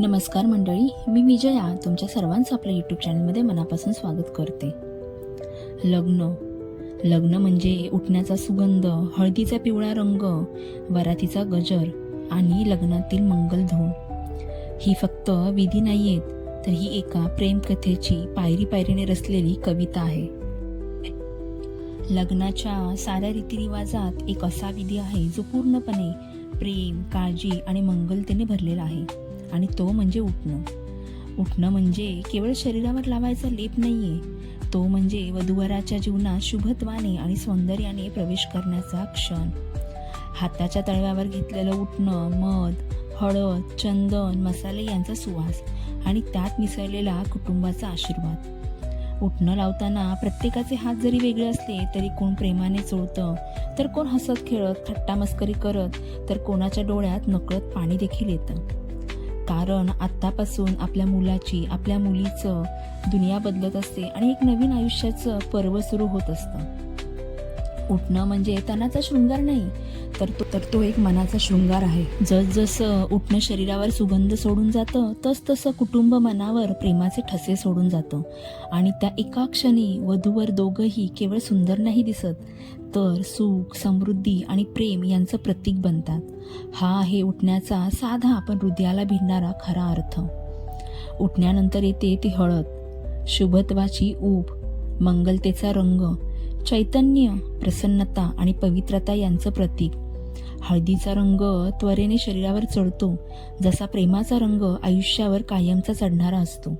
नमस्कार मंडळी मी विजया तुमच्या सर्वांचं आपल्या यूट्यूब चॅनलमध्ये मनापासून स्वागत करते. लग्न. लग्न म्हणजे उठण्याचा सुगंध हळदीचा पिवळा रंग वरातीचा गजर आणि लग्नातील मंगलधोन. ही फक्त विधी नाही आहेत तर ही एका प्रेमकथेची पायरी पायरीने रचलेली कविता आहे. लग्नाच्या साऱ्या रीतिरिवाजात एक असा विधी आहे जो पूर्णपणे प्रेम काळजी आणि मंगलतेने भरलेला आहे. आणि तो म्हणजे उठणं. उठणं म्हणजे केवळ शरीरावर लावायचा लेप नाहीये. तो म्हणजे वधूवराच्या जीवनात शुभत्वाने आणि सौंदर्याने प्रवेश करण्याचा क्षण. हाताच्या तळव्यावर घेतलेलं उठणं मध हळद चंदन मसाले यांचा सुवास आणि त्यात मिसळलेला कुटुंबाचा आशीर्वाद. उठणं लावताना प्रत्येकाचे हात जरी वेगळे असले तरी कोण प्रेमाने चोळतं तर कोण हसत खेळत थट्टा मस्करी करत तर कोणाच्या डोळ्यात नकळत पाणी देखील येतं. कारण आत्तापासून आपल्या मुलाची आपल्या मुलीचं दुनिया बदलत असते आणि एक नवीन आयुष्याचं पर्व सुरू होत असतं. उठणं म्हणजे तणाचा शृंगार नाही तर तो तर तो एक मनाचा शृंगार आहे. जसजसं उठणं शरीरावर सुगंध सोडून जातं तस तसं कुटुंब मनावर प्रेमाचे ठसे सोडून जातं. आणि त्या एका क्षणी वधूवर दोघंही केवळ सुंदर नाही दिसत तर सुख समृद्धी आणि प्रेम यांचं प्रतीक बनतात. हा आहे उठण्याचा साधा पण हृदयाला भिडणारा खरा अर्थ. उठण्यानंतर येते ती हळद. शुभत्वाची ऊब मंगलतेचा रंग चैतन्य प्रसन्नता आणि पवित्रता यांचं प्रतीक. हळदीचा रंग त्वरेने शरीरावर चढतो जसा प्रेमाचा रंग आयुष्यावर कायमचा चढणारा असतो.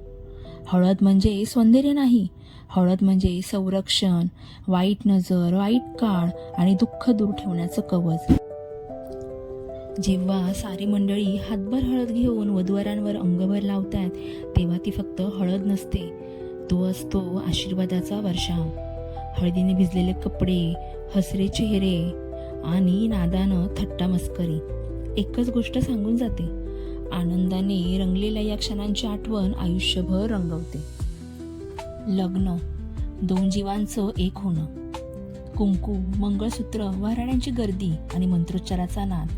हळद म्हणजे सौंदर्य नाही हळद म्हणजे संरक्षण वाईट नजर वाईट काळ आणि दुःख दूर ठेवण्याचं कवच. जेव्हा सारी मंडळी हातभर हळद घेऊन वधूवरांवर अंगभर लावतात तेव्हा ती फक्त हळद नसते तो असतो आशीर्वादाचा वर्षाव हळदीने भिजलेले कपडे हसरे चेहरे आणि नादानं थट्टा मस्करी. एकच गोष्ट सांगून जाते. आनंदाने रंगलेल्या या क्षणांची आठवण आयुष्यभर रंगवते. लग्न दोन जीवांचं एक होणं. कुंकू मंगळसूत्र वऱ्हाड्यांची गर्दी आणि मंत्रोच्चाराचा नाद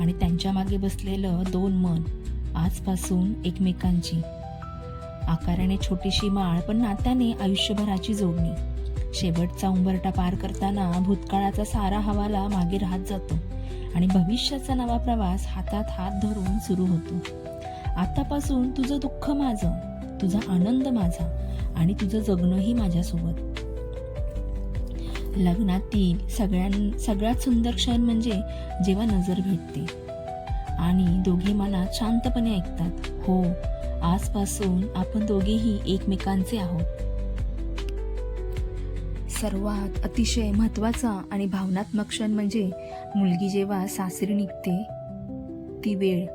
आणि त्यांच्या मागे बसलेलं दोन मन आजपासून एकमेकांची. आकाराने छोटीशी माळ पण नात्याने आयुष्यभराची जोडणी. शेवटचा उंबरटा पार करताना भूतकाळाचा सारा हवाला मागे राहत जातो आणि भविष्याचा नवा प्रवास हातात हात धरून सुरू होतो. आतापासून तुझं दुःख माझं तुझा आनंद माझा आणि तुझं जगणंही माझ्यासोबत. लग्नातील सगळ्यां सगळ्यात सुंदर क्षण म्हणजे जेव्हा नजर भेटते. आणि दोघे मनात शांतपणे ऐकतात. हो आजपासून आपण दोघेही एकमेकांचे आहोत. सर्वात अतिशय महत्त्वाचा आणि भावनात्मक क्षण म्हणजे मुलगी जेव्हा सासरी निघते ती वेळ.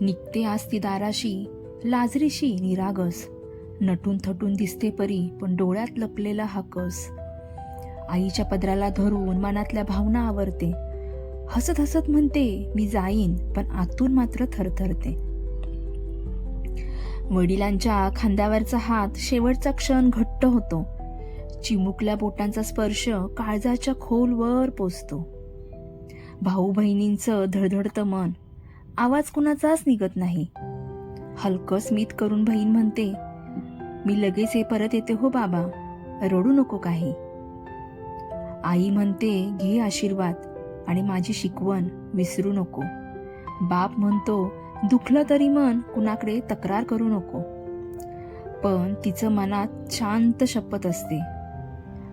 निघते आज ती दाराशी लाजरीशी निरागस. नटून थटून दिसते परी पण डोळ्यात लपलेला हाकस आईच्या पदराला धरून मनातल्या भावना आवरते. हसत हसत म्हणते मी जाईन पण आतून मात्र थरथरते. वडिलांच्या खांद्यावरचा हात शेवटचा क्षण घट्ट होतो. चिमुकल्या बोटांचा स्पर्श काळजाच्या खोलवर पोचतो. भाऊ बहिणींचं धडधडतं मन आवाज कुणाचाच निघत नाही. हलकं स्मित करून बहीण म्हणते मी लगेच हे परत येते हो बाबा रडू नको काही. आई म्हणते घे आशीर्वाद आणि माझी शिकवण विसरू नको. बाप म्हणतो दुखलं तरी मन कुणाकडे तक्रार करू नको. पण तिचं मनात शांत शपथ असते.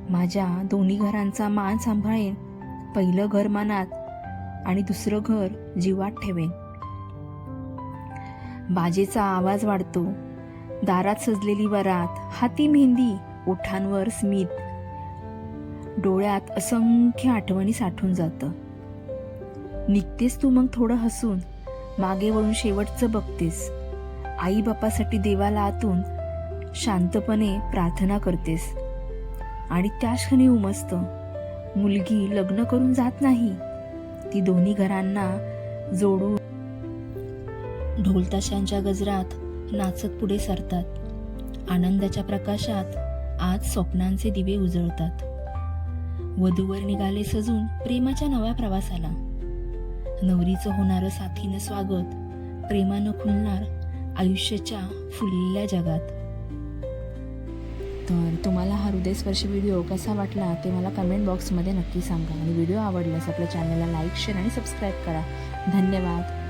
माझ्या दोन्ही घरांचा मान सांभाळेन पहिलं घर मनात आणि दुसरं घर जीवात ठेवेन. बाजेचा आवाज वाढतो. दारात सजलेली वरात हाती मेहंदी ओठांवर स्मित. डोळ्यात असंख्य आठवणी साठून जातं. निघतेस तू मग थोडं हसून मागे वळून शेवटचं बघतेस. आई बापासाठी देवाला आतून शांतपणे प्रार्थना करतेस. आणि त्या क्षणी उमसत. मुलगी लग्न करून जात नाही. ती दोन्ही घरांना जोडून ढोलताशांच्या गजरात नाचत पुढे सरतात. आनंदाच्या प्रकाशात आज स्वप्नांचे दिवे उजळतात. वधूवर निघाले सजून प्रेमाच्या नव्या प्रवासाला. नवरीचं होणारं साथीनं स्वागत प्रेमानं खुलणार आयुष्याच्या फुलल्या जगात. तर तुम्हाला हा हृदयस्पर्शी व्हिडिओ कसा वाटला ते मला कमेंट बॉक्समध्ये नक्की सांगा. आणि व्हिडिओ आवडल्यास आपल्या चॅनलला लाईक शेअर आणि सबस्क्राईब करा. धन्यवाद.